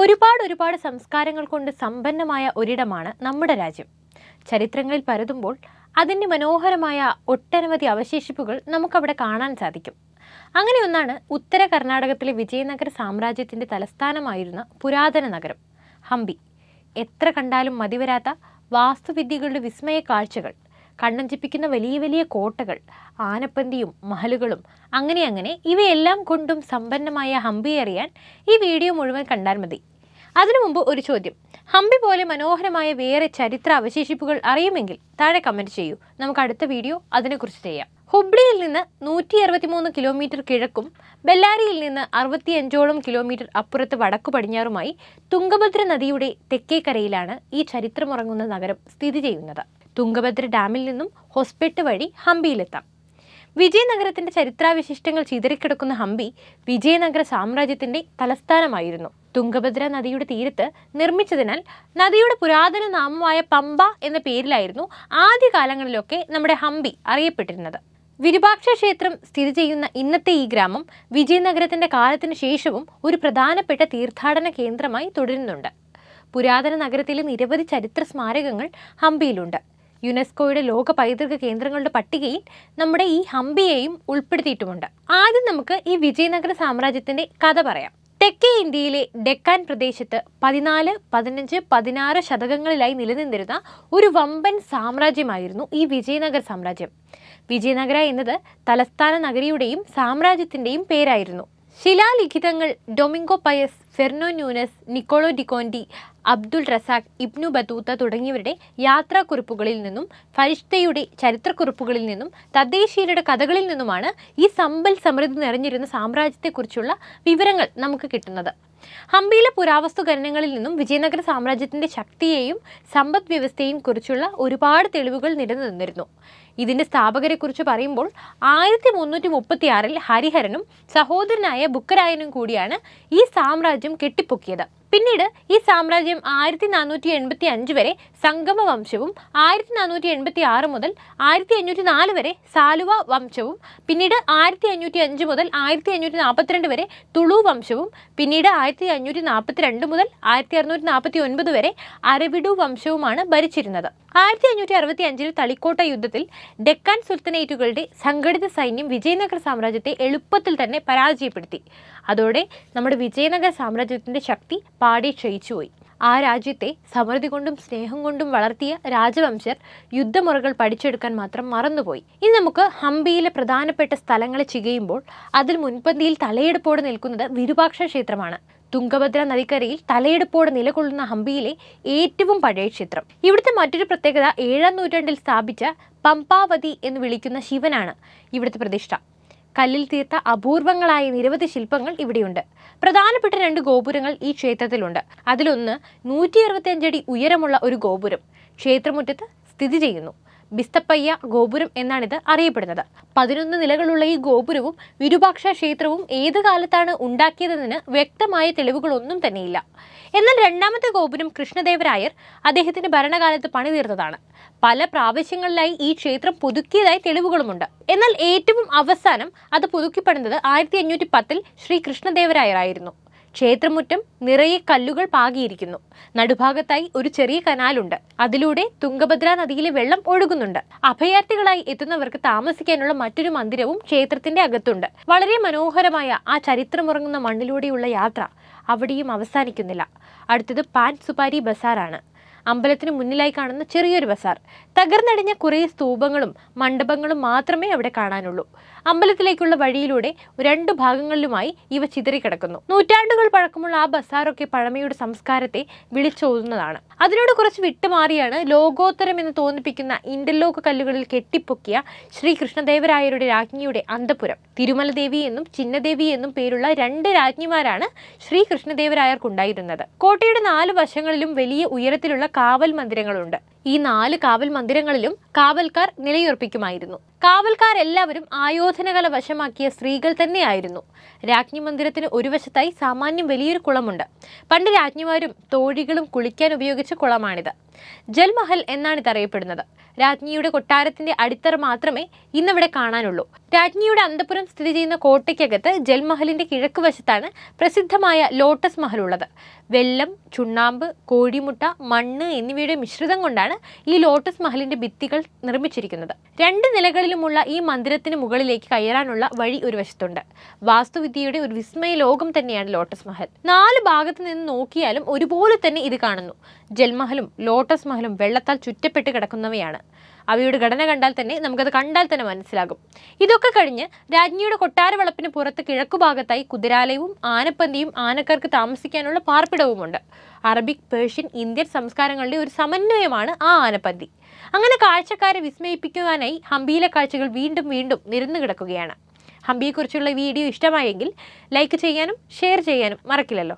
ഒരുപാട് ഒരുപാട് സംസ്കാരങ്ങൾ കൊണ്ട് സമ്പന്നമായ ഒരിടമാണ് നമ്മുടെ രാജ്യം. ചരിത്രങ്ങളിൽ പരതുമ്പോൾ അതിന്റെ മനോഹരമായ ഒട്ടനവധി അവശേഷിപ്പുകൾ നമുക്കവിടെ കാണാൻ സാധിക്കും. അങ്ങനെയൊന്നാണ് ഉത്തര കർണാടകത്തിലെ വിജയനഗര സാമ്രാജ്യത്തിന്റെ തലസ്ഥാനമായിരുന്ന പുരാതന നഗരം ഹംപി. എത്ര കണ്ടാലും മതിവരാത്ത വാസ്തുവിദ്യകളുടെ വിസ്മയ കാഴ്ചകൾ കണ്ണഞ്ചിപ്പിക്കുന്ന വലിയ വലിയ കോട്ടകൾ ആനപ്പന്തിയും മഹലുകളും അങ്ങനെ അങ്ങനെ ഇവയെല്ലാം കൊണ്ടും സമ്പന്നമായ ഹംപി അറിയാൻ ഈ വീഡിയോ മുഴുവൻ കണ്ടാൽ മതി. അതിനു മുമ്പ് ഒരു ചോദ്യം. ഹംപി പോലെ മനോഹരമായ വേറെ ചരിത്ര അവശേഷിപ്പുകൾ അറിയുമെങ്കിൽ താഴെ കമന്റ് ചെയ്യൂ. നമുക്ക് അടുത്ത വീഡിയോ അതിനെക്കുറിച്ച് ചെയ്യാം. ഹുബ്ലിയിൽ നിന്ന് നൂറ്റി അറുപത്തിമൂന്ന് കിലോമീറ്റർ കിഴക്കും ബെല്ലാരിയിൽ നിന്ന് അറുപത്തിയഞ്ചോളം കിലോമീറ്റർ അപ്പുറത്ത് വടക്കു പടിഞ്ഞാറുമായി തുങ്കഭദ്ര നദിയുടെ തെക്കേക്കരയിലാണ് ഈ ചരിത്രമുറങ്ങുന്ന നഗരം സ്ഥിതി ചെയ്യുന്നത്. തുങ്കഭദ്ര ഡാമിൽ നിന്നും ഹൊസ്പെട്ട് വഴി ഹംപിയിലെത്താം. വിജയനഗരത്തിന്റെ ചരിത്രാവിശിഷ്ടങ്ങൾ ചിതറിക്കിടക്കുന്ന ഹംപി വിജയനഗര സാമ്രാജ്യത്തിന്റെ തലസ്ഥാനമായിരുന്നു. തുംഗഭദ്ര നദിയുടെ തീരത്ത് നിർമ്മിച്ചതിനാൽ നദിയുടെ പുരാതന നാമമായ പമ്പ എന്ന പേരിലായിരുന്നു ആദ്യകാലങ്ങളിലൊക്കെ നമ്മുടെ ഹംപി അറിയപ്പെട്ടിരുന്നത്. വിരുപാക്ഷ ക്ഷേത്രം സ്ഥിതി ചെയ്യുന്ന ഇന്നത്തെ ഈ ഗ്രാമം വിജയനഗരത്തിന്റെ കാലത്തിന് ശേഷവും ഒരു പ്രധാനപ്പെട്ട തീർത്ഥാടന കേന്ദ്രമായി തുടരുന്നുണ്ട്. പുരാതന നഗരത്തിലെ നിരവധി ചരിത്ര സ്മാരകങ്ങൾ ഹംപിയിലുണ്ട്. യുനെസ്കോയുടെ ലോക പൈതൃക കേന്ദ്രങ്ങളുടെ പട്ടികയിൽ നമ്മുടെ ഈ ഹംപിയെയും ഉൾപ്പെടുത്തിയിട്ടുമുണ്ട്. ആദ്യം നമുക്ക് ഈ വിജയനഗര സാമ്രാജ്യത്തിന്റെ കഥ പറയാം. തെക്കേ ഇന്ത്യയിലെ ഡെക്കാൻ പ്രദേശത്ത് പതിനാല് പതിനഞ്ച് പതിനാറ് ശതകങ്ങളിലായി നിലനിന്നിരുന്ന ഒരു വമ്പൻ സാമ്രാജ്യമായിരുന്നു ഈ വിജയനഗര സാമ്രാജ്യം. വിജയനഗര എന്നത് തലസ്ഥാന നഗരിയുടെയും സാമ്രാജ്യത്തിന്റെയും പേരായിരുന്നു. ശിലാലിഖിതങ്ങൾ Domingo Paes Fernao Nunes Niccolo de Conti Abdul Razzaq Ibn Battuta തുടങ്ങിയവരുടെ യാത്രാക്കുറിപ്പുകളിൽ നിന്നും ഫരിഷ്തയുടെ ചരിത്രക്കുറിപ്പുകളിൽ നിന്നും തദ്ദേശീയരുടെ കഥകളിൽ നിന്നുമാണ് ഈ സമ്പൽ സമൃദ്ധി നിറഞ്ഞിരുന്ന സാമ്രാജ്യത്തെക്കുറിച്ചുള്ള വിവരങ്ങൾ നമുക്ക് കിട്ടുന്നത്. ഹംപിയിലെ പുരാവസ്തു ഖനനങ്ങളിൽ നിന്നും വിജയനഗര സാമ്രാജ്യത്തിന്റെ ശക്തിയെയും സമ്പദ് വ്യവസ്ഥയെയും കുറിച്ചുള്ള ഒരുപാട് തെളിവുകൾ നിലനിന്നിരുന്നു ഇതിന്റെ സ്ഥാപകരെക്കുറിച്ച് പറയുമ്പോൾ ആയിരത്തി മുന്നൂറ്റി മുപ്പത്തി ഹരിഹരനും സഹോദരനായ ബുക്കരായനും കൂടിയാണ് ഈ സാമ്രാജ്യം കെട്ടിപ്പൊക്കിയത്. പിന്നീട് ഈ സാമ്രാജ്യം ആയിരത്തി നാനൂറ്റി എൺപത്തി അഞ്ച് വരെ സംഗമ വംശവും ആയിരത്തി നാനൂറ്റി എൺപത്തി ആറ് മുതൽ ആയിരത്തി അഞ്ഞൂറ്റി നാല് വരെ സാലുവ വംശവും പിന്നീട് ആയിരത്തി അഞ്ഞൂറ്റി അഞ്ച് മുതൽ ആയിരത്തി അഞ്ഞൂറ്റി നാൽപ്പത്തിരണ്ട് വരെ തുളു വംശവും പിന്നീട് ആയിരത്തി അഞ്ഞൂറ്റി നാൽപ്പത്തി രണ്ട് മുതൽ ആയിരത്തി അറുന്നൂറ്റി നാൽപ്പത്തി ഒൻപത് വരെ അരവിഡു വംശവുമാണ് ഭരിച്ചിരുന്നത്. ആയിരത്തി അഞ്ഞൂറ്റി അറുപത്തി അഞ്ചിൽ തളിക്കോട്ട യുദ്ധത്തിൽ ഡെക്കാൻ സുൽത്തനേറ്റുകളുടെ സംഘടിത സൈന്യം വിജയനഗര സാമ്രാജ്യത്തെ എളുപ്പത്തിൽ തന്നെ പരാജയപ്പെടുത്തി. അതോടെ നമ്മുടെ വിജയനഗര സാമ്രാജ്യത്തിന്റെ ശക്തി പാടി ക്ഷയിച്ചുപോയി. ആ രാജ്യത്തെ സമൃദ്ധി കൊണ്ടും സ്നേഹം കൊണ്ടും വളർത്തിയ രാജവംശർ യുദ്ധമുറകൾ പഠിച്ചെടുക്കാൻ മാത്രം മറന്നുപോയി. ഇനി നമുക്ക് ഹംപിയിലെ പ്രധാനപ്പെട്ട സ്ഥലങ്ങളെ ചികയുമ്പോൾ അതിൽ മുൻപന്തിയിൽ തലയെടുപ്പോടെ നിൽക്കുന്നത് വിരുപാക്ഷ ക്ഷേത്രമാണ്. തുംഗഭദ്ര നദിക്കരയിൽ തലയെടുപ്പോടെ നിലകൊള്ളുന്ന ഹംപിയിലെ ഏറ്റവും പഴയ ക്ഷേത്രം. ഇവിടുത്തെ മറ്റൊരു പ്രത്യേകത ഏഴാം നൂറ്റാണ്ടിൽ സ്ഥാപിച്ച പമ്പാവതി എന്ന് വിളിക്കുന്ന ശിവനാണ് ഇവിടുത്തെ പ്രതിഷ്ഠ. കല്ലിൽ തീർത്ത അപൂർവങ്ങളായ നിരവധി ശില്പങ്ങൾ ഇവിടെയുണ്ട്. പ്രധാനപ്പെട്ട രണ്ട് ഗോപുരങ്ങൾ ഈ ക്ഷേത്രത്തിലുണ്ട്. അതിലൊന്ന് നൂറ്റി അറുപത്തിയഞ്ചടി ഉയരമുള്ള ഒരു ഗോപുരം. ക്ഷേത്രമുറ്റത്ത് സ്ഥിതി ചെയ്യുന്നു. ബിസ്തപ്പയ്യ ഗോപുരം എന്നാണിത് അറിയപ്പെടുന്നത്. പതിനൊന്ന് നിലകളുള്ള ഈ ഗോപുരവും വിരുപാക്ഷ ക്ഷേത്രവും ഏത് കാലത്താണ് ഉണ്ടാക്കിയതെന്ന് വ്യക്തമായ തെളിവുകളൊന്നും തന്നെയില്ല. എന്നാൽ രണ്ടാമത്തെ ഗോപുരം കൃഷ്ണദേവരായർ അദ്ദേഹത്തിന്റെ ഭരണകാലത്ത് പണിതീർത്തതാണ്. പല പ്രാവശ്യങ്ങളിലായി ഈ ക്ഷേത്രം പുതുക്കിയതായി തെളിവുകളുമുണ്ട്. എന്നാൽ ഏറ്റവും അവസാനം അത് പുതുക്കിപ്പണിതത് ആയിരത്തി അഞ്ഞൂറ്റി പത്തിൽ ശ്രീ കൃഷ്ണദേവരായരായിരുന്നു. ക്ഷേത്രമുറ്റം നിറയെ കല്ലുകൾ പാകിയിരിക്കുന്നു. നടുഭാഗത്തായി ഒരു ചെറിയ കനാലുണ്ട്. അതിലൂടെ തുംഗഭദ്ര നദിയിലെ വെള്ളം ഒഴുകുന്നുണ്ട്. അഭയാർത്ഥികളായി എത്തുന്നവർക്ക് താമസിക്കാനുള്ള മറ്റൊരു മന്ദിരവും ക്ഷേത്രത്തിന്റെ അകത്തുണ്ട്. വളരെ മനോഹരമായ ആ ചരിത്രമുറങ്ങുന്ന മണ്ണിലൂടെയുള്ള യാത്ര അവിടെയും അവസാനിക്കുന്നില്ല. അടുത്തത് പാൻ സുപാരി ബസാറാണ്. അമ്പലത്തിന് മുന്നിലായി കാണുന്ന ചെറിയൊരു ബസാർ. തകർന്നടിഞ്ഞ കുറേ സ്തൂപങ്ങളും മണ്ഡപങ്ങളും മാത്രമേ അവിടെ കാണാനുള്ളൂ. അമ്പലത്തിലേക്കുള്ള വഴിയിലൂടെ രണ്ടു ഭാഗങ്ങളിലുമായി ഇവ ചിതറിക്കിടക്കുന്നു. നൂറ്റാണ്ടുകൾ പഴക്കമുള്ള ആ ബസാറൊക്കെ പഴമയുടെ സംസ്കാരത്തെ വിളിച്ചോതുന്നതാണ്. അതിനോട് കുറച്ച് വിട്ടുമാറിയാണ് ലോകോത്തരം എന്ന് തോന്നിപ്പിക്കുന്ന ഇന്റർലോക്ക് കല്ലുകളിൽ കെട്ടിപ്പൊക്കിയ ശ്രീ കൃഷ്ണദേവരായരുടെ രാജ്ഞിയുടെ അന്തപുരം. തിരുമല ദേവി എന്നും ചിന്നദേവി എന്നും പേരുള്ള രണ്ട് രാജ്ഞിമാരാണ് ശ്രീ കൃഷ്ണദേവരായർക്കുണ്ടായിരുന്നത് കോട്ടയുടെ നാല് വശങ്ങളിലും വലിയ ഉയരത്തിലുള്ള കാവൽ മന്ദിരങ്ങളുണ്ട്. ഈ നാല് കാവൽ മന്ദിരങ്ങളിലും കാവൽക്കാർ നിലയുറപ്പിക്കുമായിരുന്നു. കാവൽക്കാർ എല്ലാവരും ആയോധനകല വശമാക്കിയ സ്ത്രീകൾ തന്നെയായിരുന്നു. രാജ്ഞി മന്ദിരത്തിന് ഒരു വശത്തായി സാമാന്യം വലിയൊരു കുളമുണ്ട്. പണ്ട് രാജ്ഞിമാരും തോഴികളും കുളിക്കാൻ ഉപയോഗിച്ച കുളമാണിത്. ജൽമഹൽ എന്നാണ് ഇത് അറിയപ്പെടുന്നത് രാജ്ഞിയുടെ കൊട്ടാരത്തിന്റെ അടിത്തറ മാത്രമേ ഇന്നിവിടെ കാണാനുള്ളൂ. രാജ്ഞിയുടെ അന്തപുരം സ്ഥിതി ചെയ്യുന്ന കോട്ടയ്ക്കകത്ത് ജൽമഹലിന്റെ കിഴക്ക് വശത്താണ് പ്രസിദ്ധമായ ലോട്ടസ് മഹൽ ഉള്ളത് വെള്ളം ചുണ്ണാമ്പ് കോഴിമുട്ട മണ്ണ് എന്നിവയുടെ മിശ്രിതം കൊണ്ടാണ് ഈ ലോട്ടസ് മഹലിന്റെ ഭിത്തികൾ നിർമ്മിച്ചിരിക്കുന്നത്. രണ്ട് നിലകളിലുമുള്ള ഈ മന്ദിരത്തിന് മുകളിലേക്ക് കയറാനുള്ള വഴി ഒരു വശത്തുണ്ട്. വാസ്തുവിദ്യയുടെ ഒരു വിസ്മയ ലോകം തന്നെയാണ് ലോട്ടസ് മഹൽ. നാല് ഭാഗത്ത് നിന്ന് നോക്കിയാലും ഒരുപോലെ തന്നെ ഇത് കാണുന്നു. ജൽമഹലും ലോട്ടസ് മഹലും വെള്ളത്താൽ ചുറ്റപ്പെട്ട് കിടക്കുന്നവയാണ് അവയുടെ ഘടന കണ്ടാൽ തന്നെ നമുക്കത് കണ്ടാൽ തന്നെ മനസ്സിലാകും. ഇതൊക്കെ കഴിഞ്ഞ് രാജ്ഞിയുടെ കൊട്ടാര വളപ്പിന് പുറത്ത് കിഴക്കുഭാഗത്തായി കുതിരാലയവും ആനപ്പന്തിയും ആനക്കാർക്ക് താമസിക്കാനുള്ള പാർപ്പിടവുമുണ്ട്. അറബിക് പേർഷ്യൻ ഇന്ത്യൻ സംസ്കാരങ്ങളുടെ ഒരു സമന്വയമാണ് ആ ആനപ്പന്തി. അങ്ങനെ കാഴ്ചക്കാരെ വിസ്മയിപ്പിക്കുവാനായി ഹംപിയിലെ കാഴ്ചകൾ വീണ്ടും വീണ്ടും നിരന്നു കിടക്കുകയാണ്. ഹംപിയെക്കുറിച്ചുള്ള വീഡിയോ ഇഷ്ടമായെങ്കിൽ ലൈക്ക് ചെയ്യാനും ഷെയർ ചെയ്യാനും മറക്കില്ലല്ലോ.